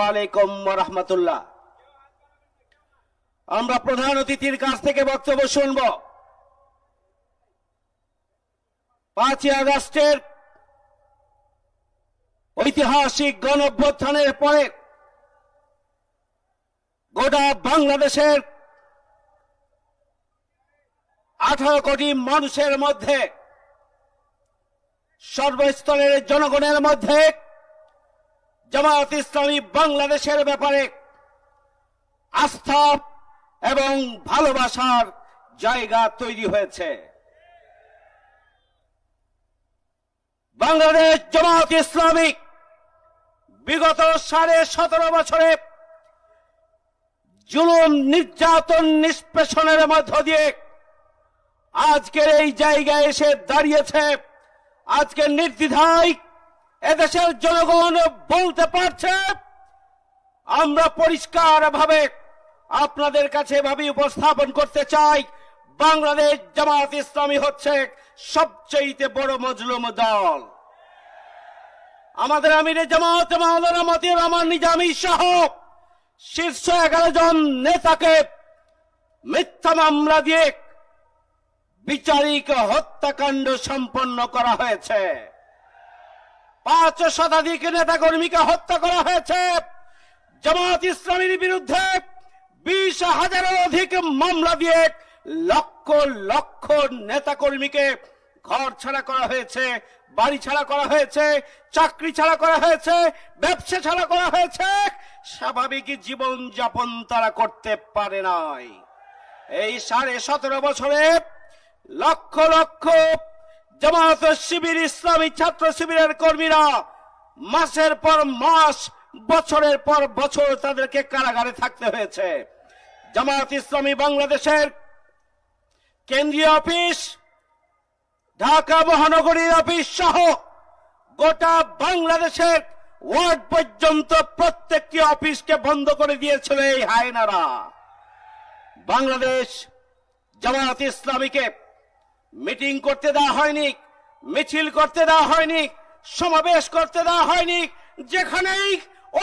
আলাইকুম রহমতুল্লাহ আমরা প্রধান অতিথির কাছ থেকে বক্তব্য শুনব। পাঁচই আগস্টের ঐতিহাসিক গণ অভ্যুত্থানের পরে গোটা বাংলাদেশের আঠারো কোটি মানুষের মধ্যে সর্বস্তরের জনগণের মধ্যে জামায়াত ইসলামী বাংলাদেশের ব্যাপারে আস্থা এবং ভালোবাসার জায়গা তৈরি হয়েছে। বাংলাদেশ জামায়াত ইসলামী বিগত সাড়ে সতেরো বছরে জুলুম, নির্যাতন, নিষ্পেষণের মধ্য দিয়ে আজকের এই জায়গায় এসে দাঁড়িয়েছে। আজকে নির্দ্বিধায় এদেশের জনগণ বলতে পারছে, আমরা পরিষ্কার ভাবে আপনাদের কাছে ভাবে উপস্থাপন করতে চাই, বাংলাদেশ জামাত ইসলামী হচ্ছে সবচেয়ে বড় মজলুম দল। আমাদের আমিরে জামাত মাওলানা মতিউর রহমান নিজামী সহ শীর্ষ এগারো জন নেতাকে মিথ্যা মামলা দিয়ে বিচারিক হত্যাকাণ্ড সম্পন্ন করা হয়েছে। পাঁচ শতাধিক নেতা কর্মীকে হত্যা করা হয়েছে। জামাত ইসলামীর বিরুদ্ধে বিশ হাজারের অধিক মামলা দিয়ে লক্ষ লক্ষ নেতা কর্মীকে ঘর ছাড়া করা হয়েছে, বাড়ি ছাড়া করা হয়েছে, চাকরি ছাড়া করা হয়েছে, ব্যবসা ছাড়া করা হয়েছে। স্বাভাবিক জীবন যাপন তারা করতে পারে নাই। এই সাড়ে সতেরো বছরে লক্ষ লক্ষ জামাত শিবির, ইসলামী ছাত্র শিবিরের কর্মীরা মাসের পর মাস, বছরের পর বছর তাদেরকে কারাগারে থাকতে হয়েছে। জামাত ইসলামী বাংলাদেশের কেন্দ্রীয় অফিস, ঢাকা মহানগরীর অফিস সহ গোটা বাংলাদেশের ওয়ার্ড পর্যন্ত প্রত্যেকটি অফিসকে বন্ধ করে দিয়েছিল এই হায়নারা। বাংলাদেশ জামায়াত ইসলামীকে মিটিং করতে দেওয়া হয়নি, মিছিল করতে দেওয়া হয়নি, সমাবেশ করতে দেওয়া হয়নি, যেখানেই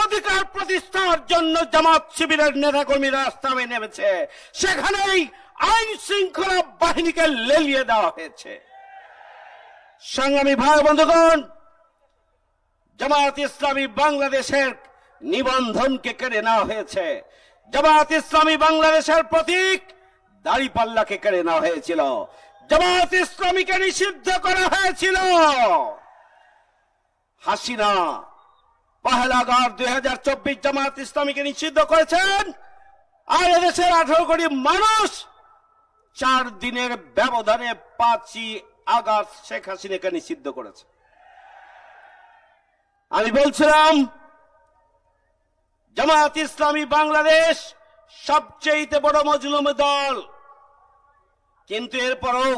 অধিকার প্রতিষ্ঠার জন্য জামাত শিবিরের নেতাকর্মীরা রাস্তায় নেমেছে, সেখানেই আইন শৃঙ্খলা বাহিনীকে লেলিয়ে দেওয়া হয়েছে। সংগ্রামী ভাই বন্ধুগণ জামাত ইসলামী বাংলাদেশের নিবন্ধনকে কেড়ে নেওয়া হয়েছে। জামাত ইসলামী বাংলাদেশের প্রতীক দাড়িপাল্লাকে কেড়ে নেওয়া হয়েছিল। জামাত ইসলামীকে নিষিদ্ধ করা হয়েছিল। হাসিনা পহেলা আগস্ট দুই হাজার চব্বিশ জামাত ইসলামীকে নিষিদ্ধ করেছেন। আর এদেশের আঠারো কোটি মানুষ চার দিনের ব্যবধানে পাঁচই আগস্ট শেখ হাসিনাকে নিষিদ্ধ করেছে। আমি বলছিলাম জামায়াত ইসলামী বাংলাদেশ সবচেয়ে বড় মজলুম দল। কিন্তু এরপরও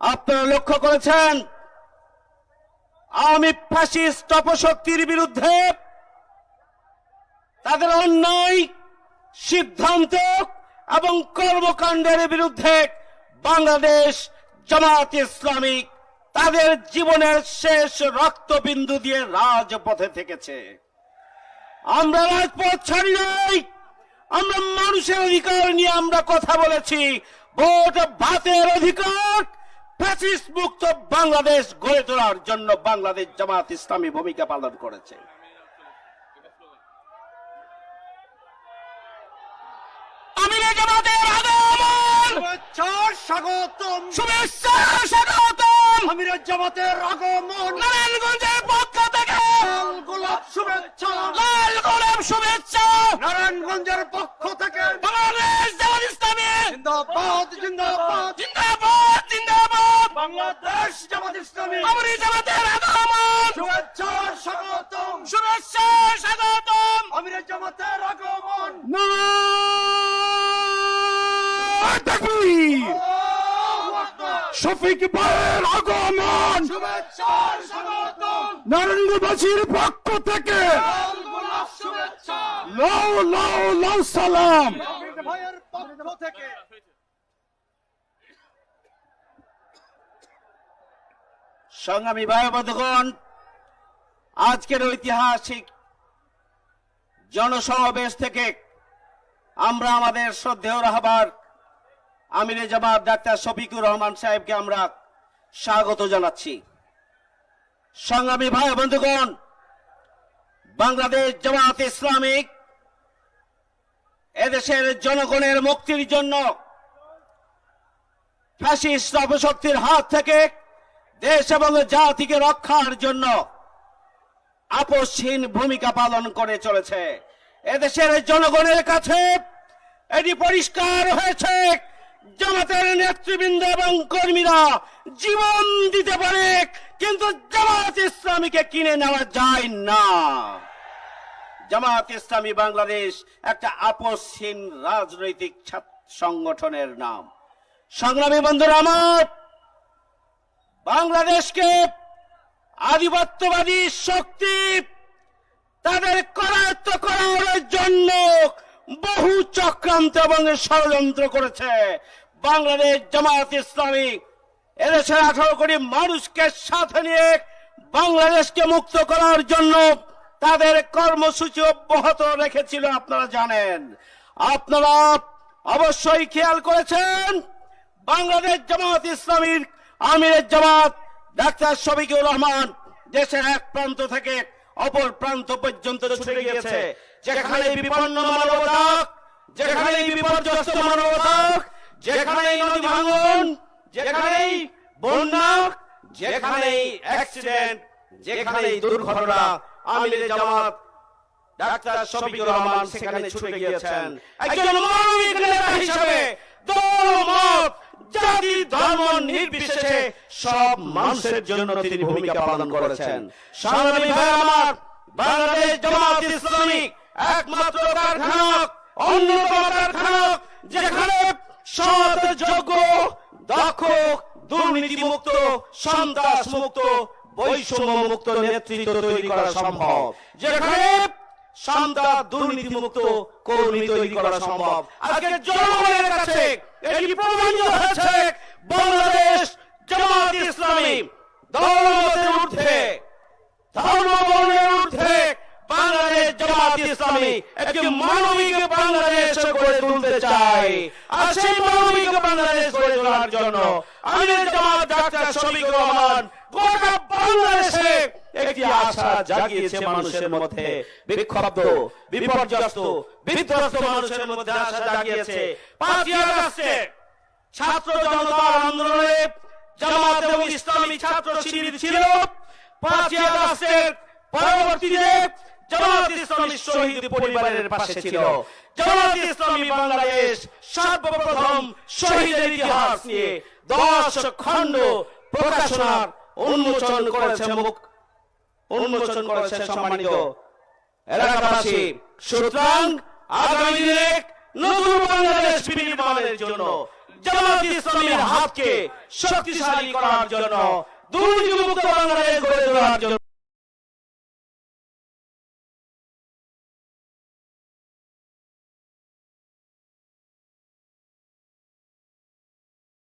আপনারা লক্ষ্য করেছেন, আমি ফ্যাসিস্ট অপশক্তির বিরুদ্ধে তাদের অন্যায় সিদ্ধান্ত এবং কর্মকাণ্ডের বিরুদ্ধে বাংলাদেশ জামাত ইসলামিক তাদের জীবনের শেষ রক্তবিন্দু দিয়ে রাজপথে থেকেছে। আমরা রাজপথ ছাড়ি নাই, আমরা মানুষের অধিকার নিয়ে আমরা কথা বলেছি ভোট ভাতের অধিকার। মুক্ত বাংলাদেশ গড়ে তোলার জন্য বাংলাদেশ জামাত ইসলামী ভূমিকা পালন করেছে। শুভেচ্ছা স্বাগতম। আমির জামাতের আগমন। নারায়ণগঞ্জের পক্ষ থেকে। গোলাপ শুভেচ্ছা। লাল গোলাপ শুভেচ্ছা। নারায়ণগঞ্জের পক্ষ থেকে। জিন্দাবাদ। জিন্দাবাদ বাংলাদেশ জামাত ইসলামী। আমরি জামাতের আগমন। শুভেচ্ছা স্বাগতম। শুভেচ্ছা স্বাগতম। আমির জামাতের আগমন। আল্লাহু শফিক ভাইয়ের আগমন। নারায়ণগঞ্জবাসীর পক্ষ থেকে লাউ লাউ লাউ সালাম। ভাইয়ের পক্ষ থেকে সংগ্রামী ভাই আজকের ঐতিহাসিক জনসমাবেশ থেকে আমরা আমাদের শ্রদ্ধেয় রাহবার আমিরে জামাত ডাক্তার শফিকুর রহমান সাহেবকে আমরা স্বাগত জানাচ্ছি। সংগ্রামী ভাই বন্ধুগণ, বাংলাদেশ জামাত ইসলামিক এদেশের জনগণের মুক্তির জন্য ফ্যাসিস্ট অপশক্তির হাত থেকে দেশ এবং জাতিকে রক্ষার জন্য আপসহীন ভূমিকা পালন করে চলেছে। এদেশের জনগণের কাছে এটি পরিষ্কার হয়েছে। জামাতের নেতৃবৃন্দ এবং কর্মীরা জীবন দিতে পারে, কিন্তু জামাত ইসলামীকে কিনে নেওয়া যায় না। জামাত ইসলামী বাংলাদেশ একটা আপসহীন রাজনৈতিক সংগঠনের নাম। সংগ্রামী বন্ধুরা আমার বাংলাদেশকে আধিপত্যবাদী শক্তি তাদের করায়ত্ত করার জন্য বহু চক্রান্ত এবং ষড়যন্ত্র করেছে। বাংলাদেশ জামাত ইসলামী এদেশের আঠারো কোটি মানুষকে সাথে নিয়ে বাংলাদেশকে মুক্ত করার জন্য তাদের কর্মসূচি অব্যাহত রেখেছিল, আপনারা জানেন। আপনারা অবশ্যই খেয়াল করেছেন, বাংলাদেশ জামাত ইসলামীর আমিরের জামাত ডাক্তার শফিকুর রহমান, দেশের এক প্রান্ত থেকে অপর প্রান্ত পর্যন্ত ছুটে গিয়েছে। যেখানে বিপন্ন মানবতা যেখানে বিপর্যস্ত মানবতা যেখানে নদী ভাঙন যেখানে বন্যা যেখানে অ্যাক্সিডেন্ট যেখানে দুর্ঘটনা, আমিরের জামাত ডাক্তার শফিকুর রহমান সেখানে ছুটে গিয়েছেন। একজন মানবিক নেতা হিসেবে দল মত জাতি, ধর্ম নির্বিশেষে সব মানুষের জন্য তিনি ভূমিকা পালন করেছেন। সংগ্রামী ভাই আমার, বাংলাদেশ জামাত ইসলামী, একমাত্র কারখানা অন্যতম কারখানা যেখানে সৎ, যোগ্য, দক্ষ দুর্নীতি মুক্ত সন্ত্রাস মুক্ত বৈষম্য মুক্ত নেতৃত্ব তৈরি করা সম্ভব। যেখানে সন্ত্রাস দুর্নীতি মুক্ত কর্মী তৈরি করা সম্ভব। আজকে জনগণের কাছে এটি প্রমাণিত হয়েছে? বাংলাদেশ জামাত ইসলামী দলমতের ঊর্ধ্বে। ধর্মবর্ণের ঊর্ধ্বে বাংলাদেশ জামাত ইসলামী একটি মানবিক বাংলাদেশ গড়ে তুলতে চাই আর সেই মানবিক বাংলাদেশ গড়ে তোলার জন্য আমির জামাত ডাক্তার শফিকুর রহমান গোটা বাংলাদেশে একটি আশা জাগিয়েছে মানুষের মধ্যে। বিক্ষুব্ধ, বিপর্যস্ত, বিধ্বস্ত মানুষের মধ্যে আশা জাগিয়েছে। পাঁচই ছাত্র জনতার আন্দোলনে জামাত ইসলামী ছাত্র শিবির ছিল। পাঁচই আগস্টের পরবর্তীতে জামাত ইসলামী শহীদ পরিবারের পাশে ছিল। জামাত ইসলামী বাংলাদেশ সর্বপ্রথম শহীদের ইতিহাস নিয়ে দশ খণ্ড প্রকাশনার উন্মোচন করেছে মুখ উন্মোচন করেছে সম্মানিত এলাকাবাসী। সুতরাং আগামী দিনে নতুন বাংলাদেশ বিনির্মাণের জন্য জামাত ইসলামের হাতকে শক্তিশালী করার জন্য, দুর্নীতিমুক্ত বাংলাদেশ গড়ে তোলার জন্য